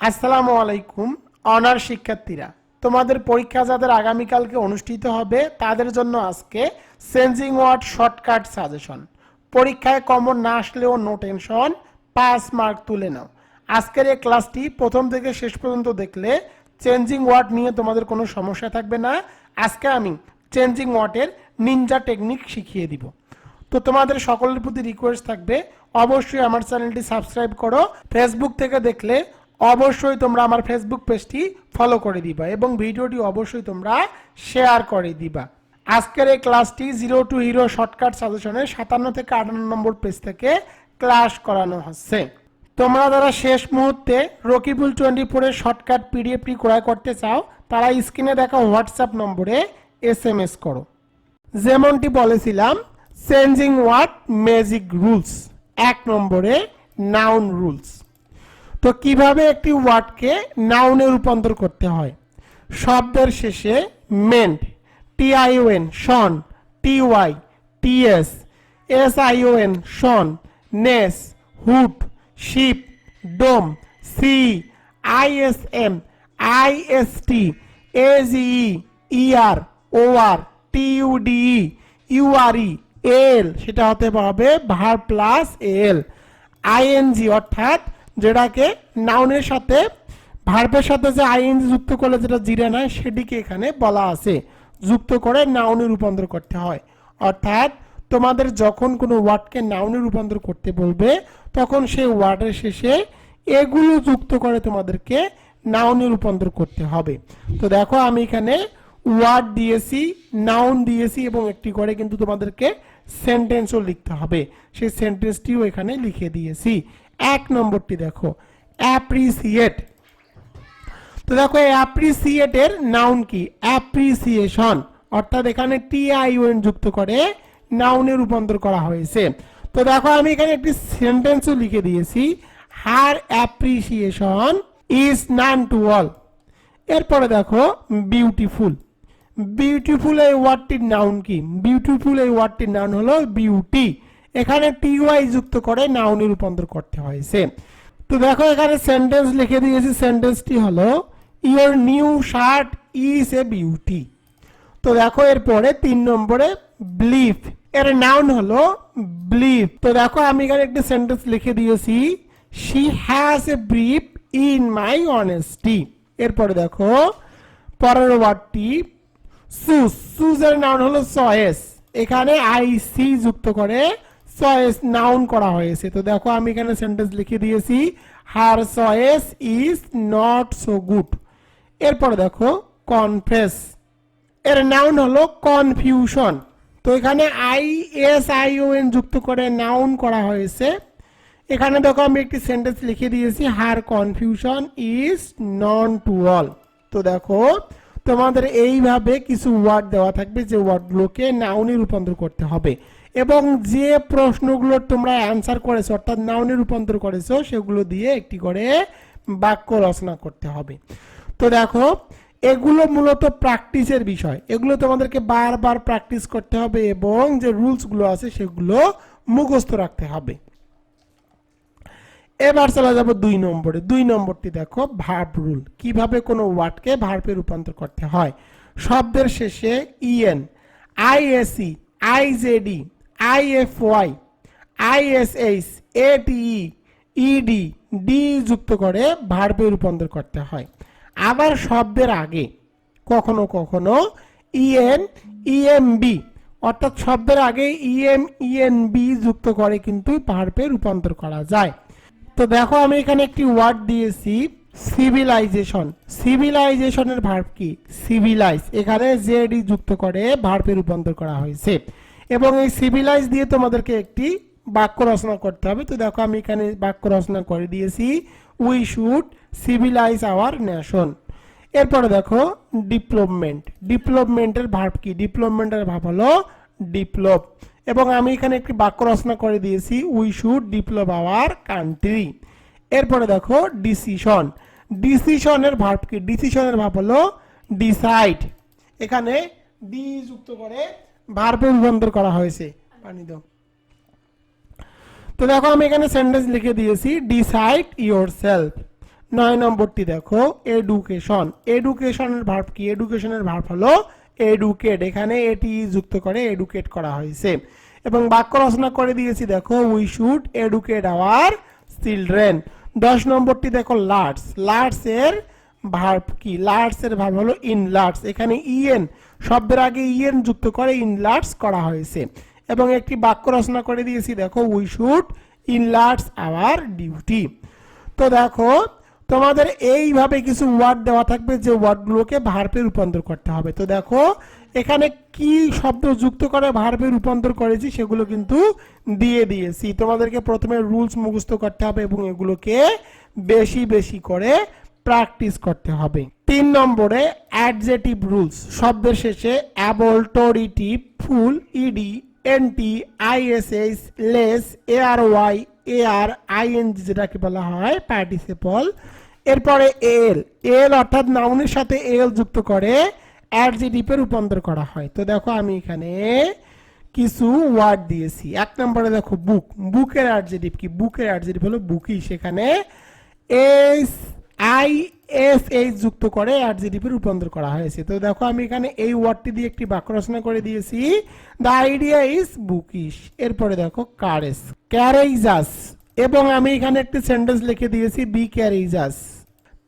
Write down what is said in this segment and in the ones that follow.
আসসালামু আলাইকুম, অনার শিক্ষার্থীরা। তোমাদের পরীক্ষা যাদের আগামীকালকে অনুষ্ঠিত হবে, তাদের জন্য আজকে চেঞ্জিং ওয়ার্ড শর্টকাট সাজেশন। পরীক্ষায় কমন না আসলেও নো টেনশন পাস মার্ক তুলে নাও। আজকের এই ক্লাসটি প্রথম থেকে শেষ পর্যন্ত দেখলে চেঞ্জিং ওয়ার্ড নিয়ে তোমাদের কোনো সমস্যা থাকবে না। আজকে আমি চেঞ্জিং ওয়ার্ডের নিনজা টেকনিক শিখিয়ে দিব। তো তোমাদের সকলের প্রতি রিকোয়েস্ট থাকবে, অবশ্যই আমার চ্যানেলটি সাবস্ক্রাইব করো। ফেসবুক থেকে দেখলে অবশ্যই তোমরা আমার ফেসবুক পেজটি ফলো করে দিবা এবং ভিডিওটি অবশ্যই তোমরা শেয়ার করে দিবা। আজকের এই ক্লাসটি জিরো টু হিরো শর্টকাট সাজেশনের সাতান্ন থেকে আটান্ন নম্বর পেজ থেকে ক্লাস করানো হচ্ছে। তোমরা যারা শেষ মুহূর্তে রকিবুল টোয়েন্টি ফোরের শর্টকাট পিডিএফটি ক্রয় করতে চাও, তারা স্ক্রিনে দেখা হোয়াটসঅ্যাপ নম্বরে এস এম এস করো। যেমনটি বলেছিলাম চেঞ্জিং ওয়ার্ড ম্যাজিক রুলস এক নম্বরে নাউন রুলস তো কীভাবে একটি ওয়ার্ডকে নাউনে রূপান্তর করতে হয়? শব্দের শেষে ment T ION tion T Y T S S ION tion ness hood ship dom C ISM IST AGE ER OR TUDE URE L সেটা হতে হবে ভার প্লাস এল আইএনজি অর্থাৎ যেটাকে নাউনের সাথে ভার্বের সাথে যে আইএনজি যুক্ত করলে যেটা জিরে নেয়, সেটিকে এখানে বলা আছে। যুক্ত করে নাউনে রূপান্তর করতে হয়। অর্থাৎ, তোমাদের যখন কোনো ওয়ার্ডকে নাউনে রূপান্তর করতে বলবে, তখন সেই ওয়ার্ডের শেষে এগুলো যুক্ত করে তোমাদেরকে নাউনে রূপান্তর করতে হবে। তো দেখো, আমি এখানে ওয়ার্ড দিয়েছি নাউন দিয়েছি, এবং একটি করে কিন্তু তোমাদেরকে সেন্টেন্সও লিখতে হবে। সেই সেন্টেন্সটিও এখানে লিখে দিয়েছি। এক নম্বরটি দেখো অ্যাপ্রিসিয়েট তো দেখো অ্যাপ্রিসিয়েটের নাউন কি? অ্যাপ্রিসিয়েশন অর্থাৎ এখানে টি আইওএন যুক্ত করে নাউনে রূপান্তর করা হয়েছে। তো দেখো, আমি এখানে একটি সেন্টেন্সও লিখে দিয়েছি her appreciation is known to all এরপরে দেখো বিউটিফুল বিউটিফুল এই ওয়ার্ডটির নাউন কি? বিউটিফুল এই ওয়ার্ডটির নাউন হলো বিউটি এখানে টি ওয়াই যুক্ত করে নাউনে রূপান্তর করতে হয়েছে। তো দেখো এখানে সেন্টেন্স লিখে দিয়েছি। সেন্টেন্সটি হলো your new shirt is a beauty তো দেখো এরপরে তিন নম্বরে ব্লিফ এর নাউন হলো ব্লিফ তো দেখো আমি এখানে একটি সেন্টেন্স লিখে দিয়েছি she has a belief in my honesty এরপরে দেখো, পরের ওয়ার্ডটি সুস সুজের নাউন হলো চয়েস এখানে আই সি যুক্ত করে চয়েস নাউন করা হয়েছে। তো দেখো আমি এখানে সেন্টেন্স লিখে দিয়েছি her choice is not so good এরপর দেখো কনফেস এর নাউন হলো কনফিউশন তো এখানে I S I O N যুক্ত করে নাউন করা হয়েছে। এখানে দেখো আমি একটি সেন্টেন্স লিখে দিয়েছি her confusion is known to all তো দেখো, তোমাদের এইভাবে কিছু ওয়ার্ড দেওয়া থাকবে যে ওয়ার্ডগুলোকে নাউনে রূপান্তর করতে হবে। এবং যে প্রশ্নগুলো তোমরা অ্যান্সার করেছ, অর্থাৎ নাউনে রূপান্তর করেছ, সেগুলো দিয়ে একটি করে বাক্য রচনা করতে হবে। তো দেখো, এগুলো মূলত প্র্যাকটিসের বিষয়। এগুলো তোমাদেরকে বারবার প্র্যাকটিস করতে হবে এবং যে রুলসগুলো আছে, সেগুলো মুখস্থ রাখতে হবে। এবার চলে যাব দুই নম্বরে। দুই নম্বরটি দেখো ভার্ব রুল কীভাবে কোনো ওয়ার্ডকে ভার্বে রূপান্তর করতে হয়? শব্দের শেষে ইএন আইএসি আইজেডি আইএফওয়াই আইএসএইচ এটিই ইডি ডি যুক্ত করে ভার্বে রূপান্তর করতে হয়। আবার শব্দের আগে কখনো কখনো ইএন ইএমবি অর্থাৎ শব্দের আগে ইএম ইএনবি যুক্ত করে কিন্তু ভার্বে রূপান্তর করা যায়। তো দেখো আমি এখানে একটি ওয়ার্ড দিয়েছি, সিভিলাইজেশন। সিভিলাইজেশনের ভার্ব কি? সিভিলাইজ। এখানে জেডি যুক্ত করে ভার্বে রূপান্তর করা হয়েছে। এবং এই সিভিলাইজ দিয়ে তোমাদেরকে একটি বাক্য রচনা করতে হবে। তো দেখো, আমি এখানে বাক্য রচনা করে দিয়েছি we should civilize our nation এরপরে দেখো ডিপ্লোপমেন্ট ডিপ্লোপমেন্টের ভার্ব কি? ডিপ্লোপমেন্টের ভাব হলো ডিপ্লোপ এবং আমি এখানে একটি বাক্য রচনা করে দিয়েছি we should develop our country এরপরে দেখো ডিসিশন ডিসিশনের ভার্ব কি? ডিসিশনের ভাব হলো ডিসাইড এখানে ডি যুক্ত করে ভার্বে রূপান্তর করা হয়েছে পানি দাও তো দেখো, আমি এখানে সেন্টেন্স লিখে দিয়েছি ডিসাইড ইয়োর সেলফ নয় নম্বরটি দেখো এডুকেশন এডুকেশনের ভার্ব কি? এডুকেশনের ভার্ব হলো এডুকেট এখানে এটি যুক্ত করে এডুকেট করা হয়েছে। এবং বাক্য রচনা করে দিয়েছি, দেখো we should educate our children দশ নম্বরটি দেখো লার্টস লার্টস এর ভার্ব কি? লার্টস এর ভার্ব হলো ইন লার্টস এখানে ইএন শব্দের আগে ইএন যুক্ত করে ইন লার্টস করা হয়েছে। এবং একটি বাক্য রচনা করে দিয়েছি, দেখো উই শুড ইন লার্টস আওয়ার ডিউটি তো দেখো, তোমাদের এইভাবে কিছু ওয়ার্ড দেওয়া থাকবে যে ওয়ার্ডগুলোকে ভার্পে রূপান্তর করতে হবে। তো দেখো, এখানে কি শব্দ যুক্ত করে ভার্পে রূপান্তর করেছি সেগুলো কিন্তু দিয়ে দিয়েছি। তোমাদেরকে প্রথমে রুলস মুখস্থ করতে হবে এবং এগুলোকে বেশি বেশি করে প্র্যাকটিস করতে হবে। তিন নম্বরে অ্যাডজেটিভ রুলস শব্দের শেষে able টোরিটিভ ful ED ENT ISS less AR Y AR ING যেটাকে বলা হয় পার্টিসিপল এরপরে এল এল অর্থাৎ নাউনের সাথে এল যুক্ত করে অ্যাডজেটিভে রূপান্তর করা হয়। তো দেখো আমি এখানে কিছু ওয়ার্ড দিয়েছি। এক নম্বরে দেখো বুক বুকের অ্যাডজেটিভ কি? বুকের অ্যাডজেটিভ হলো বুকি সেখানে এস আই এস এইচ যুক্ত করে অ্যাডজেটিভে রূপান্তর করা হয়েছে। তো দেখো আমি এখানে এই ওয়ার্ডটি দিয়ে একটি বাক্য রচনা করে দিয়েছি। দ্য আইডিয়া ইজ বুকিশ এরপরে দেখো কারেস ক্যারেইজাস এবং আমি এখানে একটি সেন্টেন্স লিখে দিয়েছি বি ক্যারেইজাস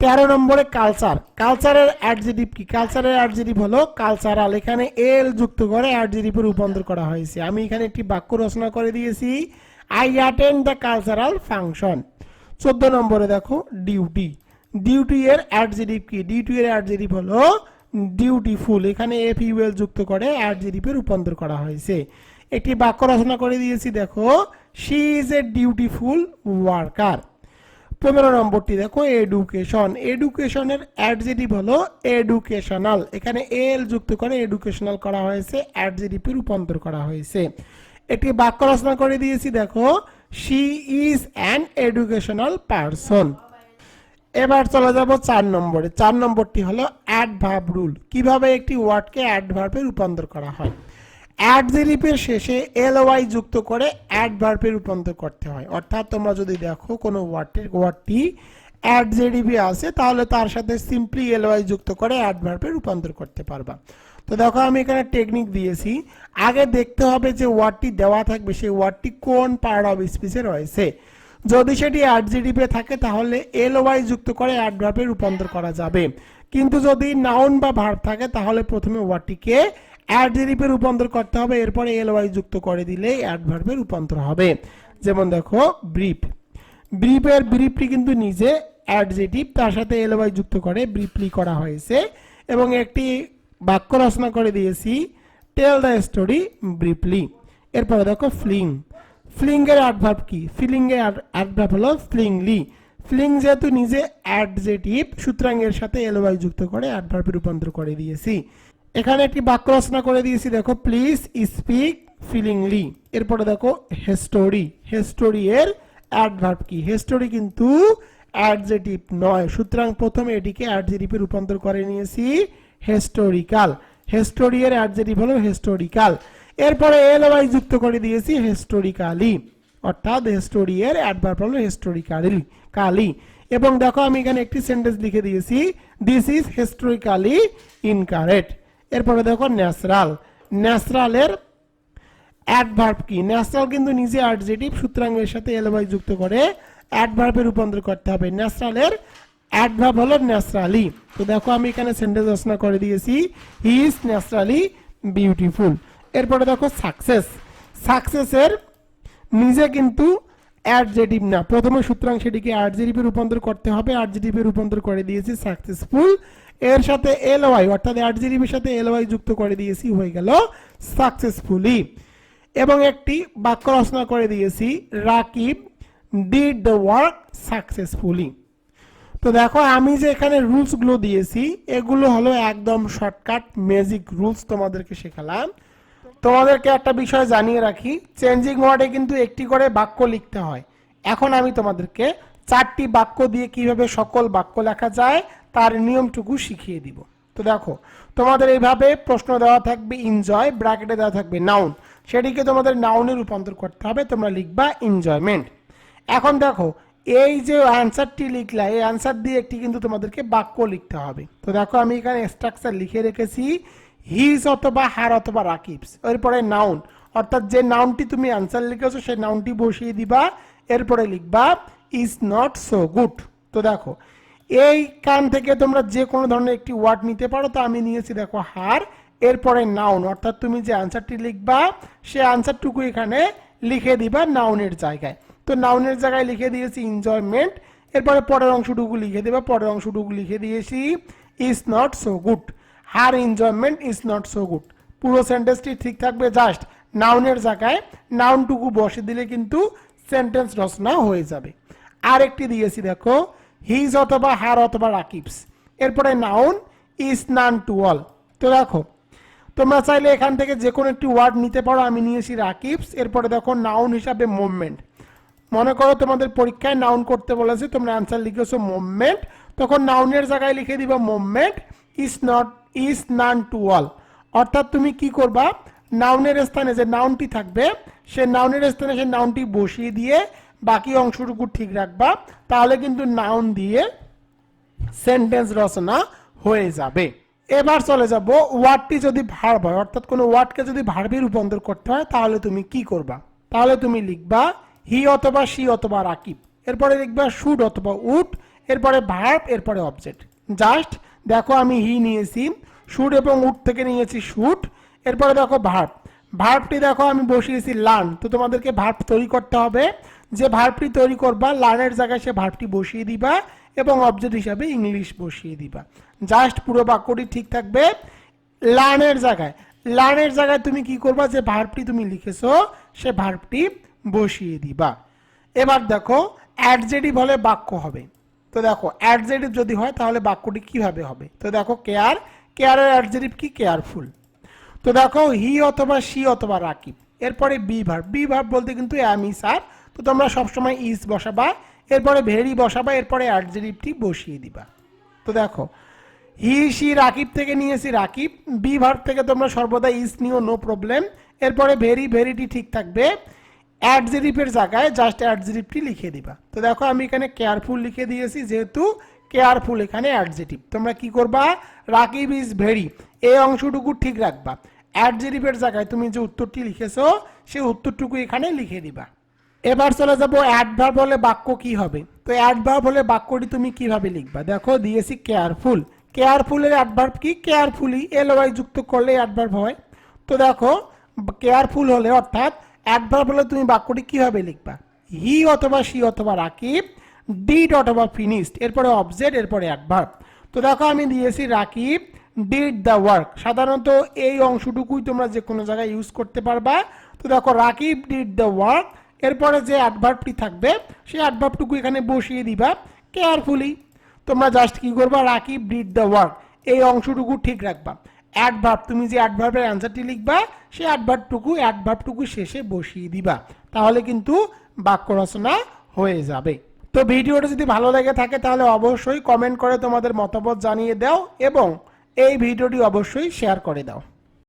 তেরো নম্বরে কালচার কালচারের অ্যাডজেটিভ কি? কালচারের অ্যাডজেটিভ হলো কালচারাল এখানে এল যুক্ত করে অ্যাডজেটিভে রূপান্তর করা হয়েছে। আমি এখানে একটি বাক্য রচনা করে দিয়েছি I attend the cultural function চোদ্দ নম্বরে দেখো ডিউটি ডিউটি এর অ্যাডজেটিভ কি? ডিউটি এর অ্যাডজেটিভ হলো ডিউটিফুল এখানে এফ ইউএল যুক্ত করে অ্যাডজেটিভে রূপান্তর করা হয়েছে। একটি বাক্য রচনা করে দিয়েছি, দেখো she is a dutiful worker পনেরো নম্বরটি, দেখো এডুকেশন এডুকেশনের অ্যাডজেটিভ হলো এডুকেশনাল এখানে এল যুক্ত করে এডুকেশনাল করা হয়েছে অ্যাডজেটিভে রূপান্তর করা হয়েছে। একটি বাক্য রচনা করে দিয়েছি, দেখো she is an educational person এবার চলে যাব চার নম্বরে। চার নম্বরটি হলো অ্যাডভার্ব রুল কীভাবে একটি ওয়ার্ডকে অ্যাড অ্যাডভার্বে রূপান্তর করা হয়? অ্যাড অ্যাডজেরিপের শেষে এল ওয়াই যুক্ত করে অ্যাড অ্যাডভার্বে রূপান্তর করতে হয়। অর্থাৎ তোমরা যদি দেখো কোনো ওয়ার্ডের ওয়ার্ডটি অ্যাডজেডিপি আছে, তাহলে তার সাথে সিম্পলি এল ওয়াই যুক্ত করে অ্যাড অ্যাডভার্বে রূপান্তর করতে পারবা। তো দেখো আমি এখানে টেকনিক দিয়েছি। আগে দেখতে হবে যে ওয়ার্ডটি দেওয়া থাকবে, সেই ওয়ার্ডটি কোন পার্ট অফ স্পিচে রয়েছে। যদি সেটি অ্যাডজেডিপে থাকে, তাহলে এল ওয়াই যুক্ত করে অ্যাডভার্বে রূপান্তর করা যাবে। কিন্তু যদি নাউন বা ভার্ব থাকে, তাহলে প্রথমে ওয়ার্ডটিকে অ্যাডজেডিপে রূপান্তর করতে হবে, এরপরে এল ওয়াই যুক্ত করে দিলে অ্যাডভার্বে রূপান্তর হবে। যেমন দেখো ব্রিফ ব্রিফের ব্রিফটি কিন্তু নিজে অ্যাডজেটিভ তার সাথে এল ওয়াই যুক্ত করে ব্রিফলি করা হয়েছে। এবং একটি বাক্য রচনা করে দিয়েছি টেল দ্য স্টোরি ব্রিফলি এরপরে দেখো ফ্লিং ফ্লিং এর অ্যাডভার্ব কি? ফিলিং এর অ্যাডভার্ব হলো ফ্লিংলি ফ্লিং যেহেতু নিজে অ্যাডজেটিভ সুতরাং এর সাথে এল ওয়াই যুক্ত করে অ্যাডভার্বে রূপান্তর করে দিয়েছি। এখানে একটি বাক্য রচনা করে দিয়েছি, দেখো প্লিজ স্পিক ফিলিংলি এরপরে দেখো হেস্টোরি হেস্টোরি এর অ্যাডভার্ব কি? হেস্টোরি কিন্তু অ্যাডজেটিভ নয়, সুতরাং প্রথমে এটিকে অ্যাডজেটিভে রূপান্তর করে নিয়েছি হেস্টোরিক্যাল হেস্টোরি এর অ্যাডজেটিভ হলো হেস্টোরিক্যাল এরপরে এল ওয়াই যুক্ত করে দিয়েছি হেস্টোরিক্যালি অর্থাৎ হেস্টোরি এর অ্যাডভার্ব হলো হেস্টোরিক্যালি কালি। এবং দেখো আমি এখানে একটি সেন্টেন্স লিখে দিয়েছি দিস ইজ হিস্টোরিক্যালি ইনকারেক্ট এরপরে দেখো ন্যাচারাল ন্যাচারালের অ্যাডভার্ব কি? ন্যাচারাল কিন্তু নিজে অ্যাডজেটিভ সুতরাং এর সাথে এলওয়াই যুক্ত করে অ্যাডভার্বে রূপান্তর করতে হবে। ন্যাচারালের অ্যাডভার্ব হলো ন্যাচারালি তো দেখো আমি এখানে সেন্টেন্স রচনা করে দিয়েছি হি ইজ ন্যাচারালি বিউটিফুল এরপরে দেখো সাকসেস সাকসেসের নিজে কিন্তু অ্যাডজেটিভ না। প্রথমে সুতরাং সেটিকে অ্যাডজেটিভে রূপান্তর করতে হবে অ্যাডজেটিভে রূপান্তর করে দিয়েছি সাকসেসফুল এর সাথে এল ওয়াই অর্থাৎ অ্যাডজেটিভের সাথে এল ওয়াই যুক্ত করে দিয়েছি, হয়ে গেল সাকসেসফুলি এবং একটি বাক্য রচনা করে দিয়েছি, Rakib did the work successfully তো দেখো, আমি যে এখানে রুলসগুলো দিয়েছি, এগুলো হলো একদম শর্টকাট ম্যাজিক রুলস তোমাদেরকে শেখালাম। তোমাদেরকে একটা বিষয় জানিয়ে রাখি। চেঞ্জিং ওয়ার্ডে কিন্তু একটি করে বাক্য লিখতে হয়। এখন আমি তোমাদেরকে চারটি বাক্য দিয়ে কীভাবে সকল বাক্য লেখা যায়, তার নিয়মটুকু শিখিয়ে দিব। তো দেখো, তোমাদের এইভাবে প্রশ্ন দেওয়া থাকবে এনজয় ব্র্যাকেটে দেওয়া থাকবে নাউন সেটিকে তোমাদের নাউনে রূপান্তর করতে হবে, তোমরা লিখবা এনজয়মেন্ট এখন দেখো, এই যে অ্যান্সারটি লিখলা, এই অ্যান্সার দিয়ে একটি কিন্তু তোমাদেরকে বাক্য লিখতে হবে। তো দেখো, আমি এখানে স্ট্রাকচার লিখে রেখেছি। হিজ অথবা হার অথবা রাকিবস। এরপরে নাউন অর্থাৎ যে নাউনটি তুমি আনসার লিখেছো, সেই নাউনটি বসিয়ে দিবা। এরপরে লিখবা ইজ নট সো গুড তো দেখো, এই কান থেকে তোমরা যে কোনো ধরনের একটি ওয়ার্ড নিতে পারো, তো আমি নিয়েছি দেখো হার এরপরে নাউন অর্থাৎ তুমি যে আনসারটি লিখবা, সে আনসারটুকু এখানে লিখে দিবা নাউনের জায়গায়। তো নাউনের জায়গায় লিখে দিয়েছি এনজয়মেন্ট এরপরে পরের অংশটুকু লিখে দেবা। পরের অংশটুকু লিখে দিয়েছি is not so good her enjoyment is not so good পুরো সেন্টেন্সটি ঠিক থাকবে জাস্ট নাউনের জায়গায় নাউনটুকু বসে দিলে কিন্তু সেন্টেন্স রচনা হয়ে যাবে। আর একটি দিয়েছি দেখো হিজ অথবা হার অথবা রাকিবস। এরপরে noun is known to all তো দেখো, তোমরা চাইলে এখান থেকে যে কোনো একটি ওয়ার্ড নিতে পারো, আমি নিয়েছি রাকিবস। এরপরে দেখো নাউন হিসাবে মুভমেন্ট মনে করো তোমাদের পরীক্ষায় নাউন করতে বলেছে, তোমরা অ্যান্সার লিখেছো মুভমেন্ট তখন নাউনের জায়গায় লিখে দিবা movement is not is known to all অর্থাৎ তুমি কি করবা? নাউনের স্থানে যে নাউনটি থাকবে, সে নাউনের স্থানে সে নাউনটি বসিয়ে দিয়ে বাকি অংশটুকু ঠিক রাখবা, তাহলে কিন্তু নাউন দিয়ে সেন্টেন্স রচনা হয়ে যাবে। এবার চলে যাব ওয়ার্ডটি যদি ভার্ব হয়, অর্থাৎ কোনো ওয়ার্ডকে যদি ভার্বে রূপান্তর করতে হয়, তাহলে তুমি কি করবা? তাহলে তুমি লিখবা হি অথবা সি অথবা রাকিব, এরপরে লিখবা শুড অথবা উড এরপরে ভার্ব এরপরে অবজেক্ট জাস্ট দেখো আমি হি নিয়েছি শুড এবং উড থেকে নিয়েছি শুড এরপরে দেখো ভার্ব। ভার্বটি দেখো আমি বসিয়েছি লার্ন। তো তোমাদেরকে ভার্ব তৈরি করতে হবে। যে ভার্বটি তৈরি করবা, লার্নের জায়গায় সে ভার্বটি বসিয়ে দিবা এবং অবজেক্ট হিসাবে ইংলিশ বসিয়ে দিবা। জাস্ট পুরো বাক্যটি ঠিক থাকবে। লার্নের জায়গায়। লার্নের জায়গায় তুমি কি করবা? যে ভার্বটি তুমি লিখেছো, সে ভার্বটি বসিয়ে দিবা। এবার দেখো, অ্যাডজেটিভ হলে বাক্য হবে। তো দেখো অ্যাডজেটিভ যদি হয়, তাহলে বাক্যটি কীভাবে হবে? তো দেখো কেয়ার কেয়ারের অ্যাডজেটিভ কি? কেয়ারফুল তো দেখো হি অথবা সি অথবা রাকিব। এরপরে বি ভার্ব বি ভার্ব বলতে কিন্তু আমি স্যার তো তোমরা সবসময় ইজ বসাবা, এরপরে ভেরি বসাবা, এরপরে অ্যাডজেটিভটি বসিয়ে দিবা। তো দেখো হি সি রাকিব থেকে নিয়েছি রাকিব। বি ভার্ব থেকে তোমরা সর্বদা ইজ নিও নো প্রবলেম এরপরে ভেরি ভেরিটি ঠিক থাকবে। অ্যাডজেটিভের জায়গায় জাস্ট অ্যাডজেটিভটি লিখে দিবা। তো দেখো আমি এখানে কেয়ারফুল লিখে দিয়েছি, যেহেতু কেয়ারফুল এখানে অ্যাডজেটিভ তোমরা কি করবা? রাকিব ইজ ভেরি এই অংশটুকু ঠিক রাখবা। অ্যাডজেটিভের জায়গায় তুমি যে উত্তরটি লিখেছো, সেই উত্তরটুকু এখানে লিখে দিবা। এবার চলে যাব অ্যাডভার্ব হলে বাক্য কি হবে? তো অ্যাডভার্ব হলে বাক্যটি তুমি কীভাবে লিখবা? দেখো, দিয়েছি কেয়ারফুল কেয়ারফুলের অ্যাডভার্ব কি? কেয়ারফুলি এল ওয়াই যুক্ত করলে অ্যাডভার্ব হয়। তো দেখো কেয়ারফুল হলে অর্থাৎ অ্যাডভার্ব হলে তুমি বাক্যটি কীভাবে লিখবা? হি অথবা সি অথবা রাকিব, ডিড অথবা ফিনিশড, এরপরে অবজেক্ট, এরপরে অ্যাডভার্ব তো দেখো আমি দিয়েছি রাকিব, ডিড দ্য ওয়ার্ক। সাধারণত এই অংশটুকুই তোমরা যে কোনো জায়গায় ইউজ করতে পারবা। তো দেখো রাকিব ডিড দ্য ওয়ার্ক, এরপরে যে অ্যাডভার্বটি থাকবে, সেই অ্যাডভার্বটুকু এখানে বসিয়ে দিবা কেয়ারফুলি তোমরা জাস্ট কি করবা? Rakib did the work. এই অংশটুকু ঠিক রাখবা। অ্যাডভার্ব তুমি যে অ্যাডভার্বের অ্যান্সারটি লিখবা, সেই অ্যাডভার্বটুকু অ্যাডভার্বটুকু শেষে বসিয়ে দিবা। তাহলে কিন্তু বাক্য রচনা হয়ে যাবে। তো ভিডিওটা যদি ভালো লেগে থাকে, তাহলে অবশ্যই কমেন্ট করে তোমাদের মতামত জানিয়ে দাও এবং এই ভিডিওটি অবশ্যই শেয়ার করে দাও।